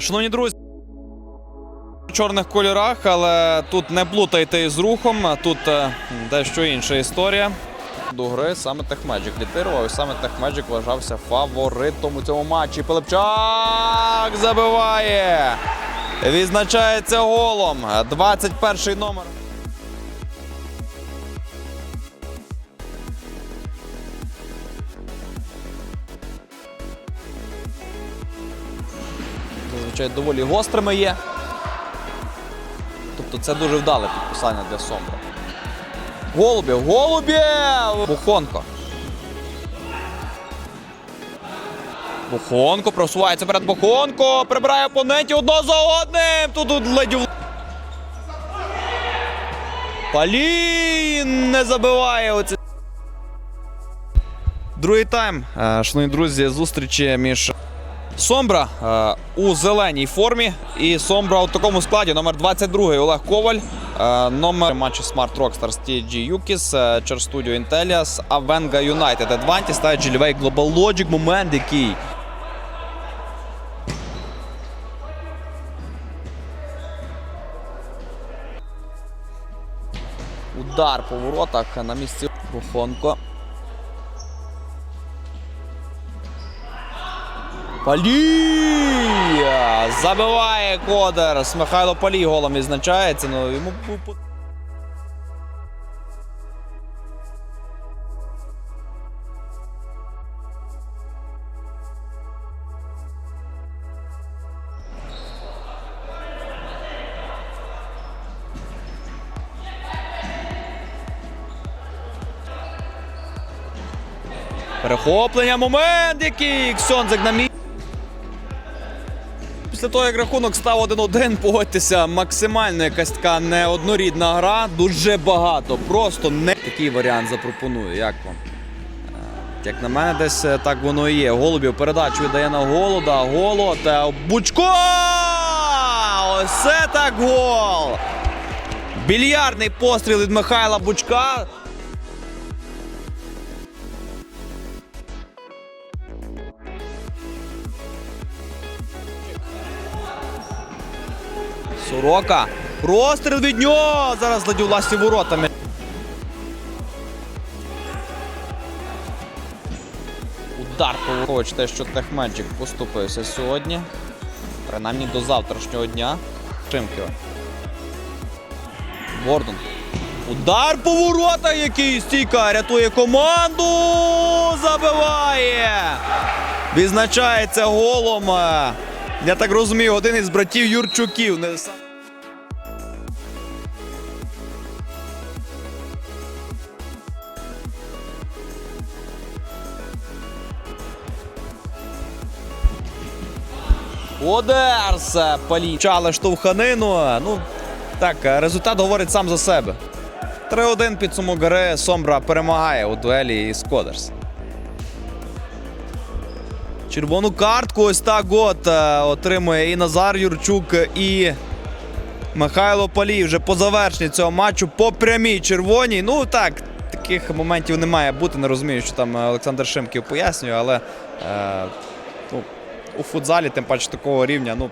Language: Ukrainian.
Шановні друзі, в чорних кольорах, але тут не плутайте із рухом. Тут е, дещо інша історія. До гри саме Техмеджик лідирував, і саме Техмеджик вважався фаворитом у цьому матчі. Пилипчак забиває. Відзначається голом. 21 номер. Зазвичай доволі гострими є. Тобто це дуже вдале підписання для Сомбра. Голубів, Голубів! Бухонко. Бухонко просувається перед Бухонко. Прибирає опонентів одного за одним. Тут тут ледь. Палін не забиває. Оце. Другий тайм. Е, Шановні друзі, зустрічі між Сомбра е, у зеленій формі. І Сомбра у такому складі. Номер 22 Олег Коваль. Е, номер матчу Smart Rockstars TG Юкіс, е, Чер Studio Intellias, Авенга Юнайтед Адванті ставить Джелівей Global Logic. Момент який. Удар по воротах на місці Буфонко. Палія! Забиває Кодерс. Михайло Палій голом відзначається. Ну, йому Перехоплення, момент який Ксьонзик на місці. Після того, як рахунок став 1-1, погодьтеся, максимально якась така неоднорідна гра. Дуже багато. Просто не такий варіант запропоную. Як вам? Е, Як на мене, десь е, так воно і є. Голубів передачу віддає на голода. Голод. Бучко! Ось це так гол! Більярдний постріл від Михайла Бучка. Сорока. Простріл від нього. Зараз ледь у власні воротами. Удар Павлович, те, що Техмеджик поступився сьогодні. Принаймні до завтрашнього дня. Шимківа. Гордон. Удар по воротах, який стійка рятує команду. Забиває. Відзначається голом. Я так розумію, один із братів Юрчуків. Не сам- Одерс Палічали штовханину. Ну, так, результат говорить сам за себе. 3-1 підсумок гри Сомбра перемагає у дуелі із Кодерс. Червону картку ось так от е, отримує і Назар Юрчук, і Михайло Палій вже по завершенні цього матчу по прямій червоній. Ну так, таких моментів не має бути. Не розумію, що там е, Олександр Шимків пояснює, але е, ну, у футзалі, тим паче такого рівня, ну